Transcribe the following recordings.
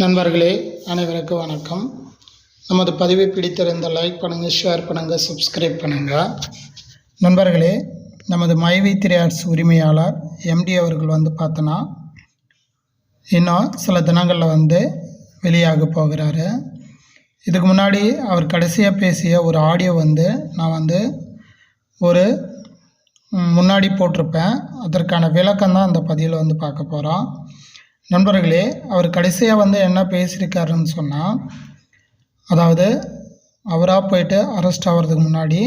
நண்பர்களே அனைவருக்கும் வணக்கம். நமது பதிவை பிடித்திருந்த லைக் பண்ணுங்கள் ஷேர் பண்ணுங்கள் சப்ஸ்கிரைப் பண்ணுங்கள் நண்பர்களே நமது மைவி த்ரீ ஆர்ட்ஸ் உரிமையாளர் எம்டி அவர்கள் வந்து பார்த்தோன்னா இன்னும் சில தினங்களில் வந்து வெளியாக போகிறாரு. இதுக்கு முன்னாடி அவர் கடைசியாக பேசிய ஒரு ஆடியோ வந்து நான் வந்து ஒரு முன்னாடி போட்டிருப்பேன். அதற்கான விளக்கம் தான் அந்த பதிவில் வந்து பார்க்க போகிறோம் நண்பர்களே அவர் கடைசியாக வந்து என்ன பேசியிருக்காருன்னு சொன்னால் அதாவது அவராக போயிட்டு அரெஸ்ட் ஆகிறதுக்கு முன்னாடி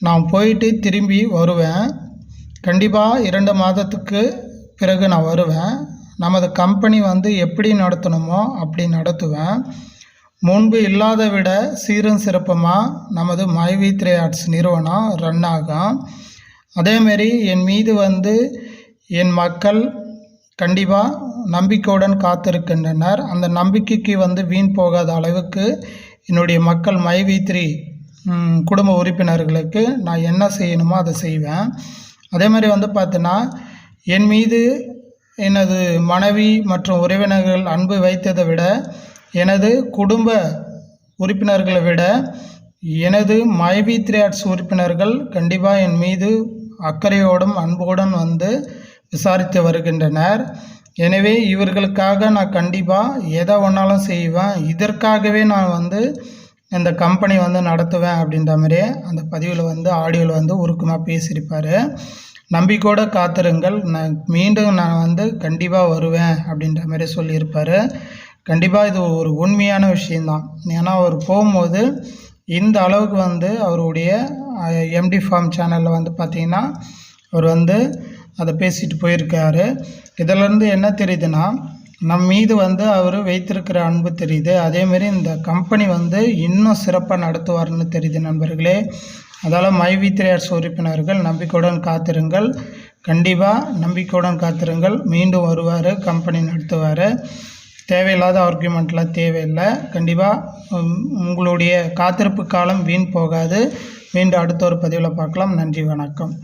நான் போயிட்டு திரும்பி வருவேன். கண்டிப்பாக இரண்டு மாதத்துக்கு பிறகு நான் வருவேன். நமது கம்பெனி வந்து எப்படி நடத்தணுமோ அப்படி நடத்துவேன். முன்பு இல்லாத விட சீரும் சிறப்புமாக நமது மைவி த்ரே ஆர்ட்ஸ் நிறுவனம் ரன் ஆகும். அதேமாரி என் மீது வந்து என் மக்கள் கண்டிப்பாக நம்பிக்கையுடன் காத்திருக்கின்றனர். அந்த நம்பிக்கைக்கு வந்து வீண் போகாத அளவுக்கு என்னுடைய மக்கள் மைவி த்ரீ குடும்ப உறுப்பினர்களுக்கு நான் என்ன செய்யணுமோ அதை செய்வேன். அதே மாதிரி வந்து பார்த்தீன்னா என் மீது எனது மனைவி மற்றும் உறவினர்கள் அன்பு வைத்ததை விட எனது குடும்ப உறுப்பினர்களை விட எனது மைவி த்ரீ ஆர்ட்ஸ் உறுப்பினர்கள் கண்டிப்பாக என் மீது அக்கறையோடும் அன்போடும் வந்து விசாரித்து வருகின்றனர். எனவே இவர்களுக்காக நான் கண்டிப்பாக எதை ஒன்றாலும் செய்வேன். இதற்காகவே நான் வந்து இந்த கம்பெனி வந்து நடத்துவேன் அப்படின்ற மாதிரியே அந்த பதிவில் வந்து ஆடியோவில் வந்து உருக்கமாக பேசியிருப்பார். நம்பிக்கையோடு காத்திருங்கள். நான் மீண்டும் நான் வந்து கண்டிப்பாக வருவேன் அப்படின்ற மாதிரி சொல்லியிருப்பார். கண்டிப்பாக இது ஒரு உண்மையான விஷயந்தான் ஏன்னா அவர் போகும்போது இந்த அளவுக்கு வந்து அவருடைய எம்டி ஃபார்ம் சேனலில் வந்து பார்த்திங்கன்னா அவர் வந்து அதை பேசிட்டு போயிருக்காரு. இதிலேருந்து என்ன தெரியுதுன்னா நம் மீது வந்து அவர் வைத்திருக்கிற அன்பு தெரியுது. அதேமாரி இந்த கம்பெனி வந்து இன்னும் சிறப்பாக நடத்துவார்னு தெரியுது நண்பர்களே. அதால் மைவி த்ரேயர்ஸ் உறுப்பினர்கள் நம்பிக்கையுடன் காத்திருங்கள். கண்டிப்பாக நம்பிக்கையுடன் காத்திருங்கள். மீண்டும் வருவார் கம்பெனி நடத்துவார். தேவையில்லாத ஆர்குமெண்ட்லாம் தேவையில்லை. கண்டிப்பாக உங்களுடைய காத்திருப்பு காலம் வீண் போகாது. மீண்டும் அடுத்த ஒரு பதிவில் பார்க்கலாம். நன்றி வணக்கம்.